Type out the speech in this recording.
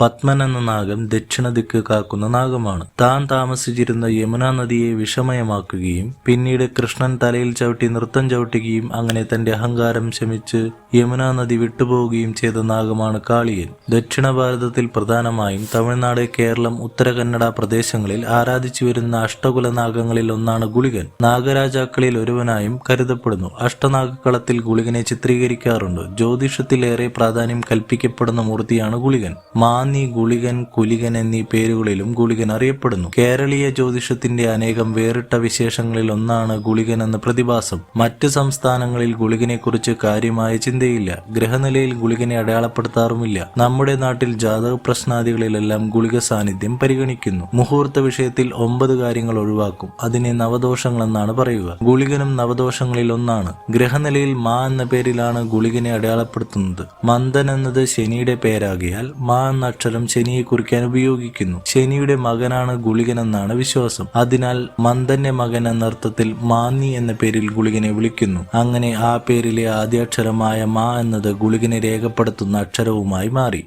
പത്മൻ എന്ന നാഗം ദക്ഷിണ ദിക്ക് കാക്കുന്ന നാഗമാണ്. താൻ താമസിച്ചിരുന്ന യമുന നദിയെ വിഷമയമാക്കുകയും പിന്നീട് കൃഷ്ണൻ തലയിൽ ചവിട്ടി നൃത്തം ചവിട്ടുകയും അങ്ങനെ തന്റെ അഹങ്കാരം ശമിച്ച് യമുന നദി വിട്ടുപോവുകയും ചെയ്ത നാഗമാണ് കാളിയൻ. ദക്ഷിണ ഭാരതത്തിൽ പ്രധാനമായും തമിഴ്നാട് കേരളം ഉത്തര കന്നഡ പ്രദേശങ്ങളിൽ ആരാധിച്ചു വരുന്ന അഷ്ടകുല നാഗങ്ങളിൽ ഒന്നാണ് ഗുളികൻ. നാഗരാജാക്കളിൽ ഒരുവനായും കരുതപ്പെടുന്നു. അഷ്ടനാഗക്കളത്തിൽ ഗുളികനെ ചിത്രീകരിക്കാറുണ്ട്. ജ്യോതിഷത്തിലേറെ പ്രാധാന്യം കൽപ്പിക്കപ്പെടുന്ന മൂർത്തിയാണ് ഗുളികൻ. മാന്നി ഗുളികൻ കുലികൻ എന്നീ പേരുകളിലും ഗുളികൻ അറിയപ്പെടുന്നു. കേരളീയ ജ്യോതിഷത്തിന്റെ അനേകം വേറിട്ട വിശേഷങ്ങളിൽ ഒന്നാണ് ഗുളികൻ എന്ന പ്രതിഭാസം. മറ്റ് സംസ്ഥാനങ്ങളിൽ ഗുളികനെക്കുറിച്ച് കാര്യമായ ചിന്തയില്ല. ഗ്രഹനിലയിൽ ഗുളികനെ അടയാളപ്പെടുത്താറുമില്ല. നമ്മുടെ നാട്ടിൽ ജാതക പ്രശ്നാദികളിലെല്ലാം ഗുളിക സാന്നിധ്യം പരിഗണിക്കുന്നു. മുഹൂർത്ത വിഷയത്തിൽ ഒമ്പത് കാര്യങ്ങൾ ഒഴിവാക്കും. അതിനെ നവദോഷങ്ങൾ എന്നാണ് പറയുക. ഗുളികനും നവദോഷങ്ങളിൽ ഒന്നാണ്. ഗ്രഹനിലയിൽ മാ എന്ന പേരിലാണ് ഗുളികനെ അടയാളപ്പെടുത്തുന്നത്. മന്ദൻ എന്നത് ശനിയുടെ പേരാകിയാൽ മാ എന്ന അക്ഷരം ശനിയെ കുറിക്കാൻ ഉപയോഗിക്കുന്നു. ശനിയുടെ മകനാണ് ഗുളികൻ എന്നാണ് വിശ്വാസം. അതിനാൽ മന്ദന്റെ മകൻ എന്ന അർത്ഥത്തിൽ മാന്നി എന്ന പേരിൽ ഗുളികനെ വിളിക്കുന്നു. അങ്ങനെ ആ പേരിലെ ആദ്യാക്ഷരമായ മാ എന്നത് ഗുളികനെ രേഖപ്പെടുത്തുന്ന അക്ഷരവുമായി മാറി.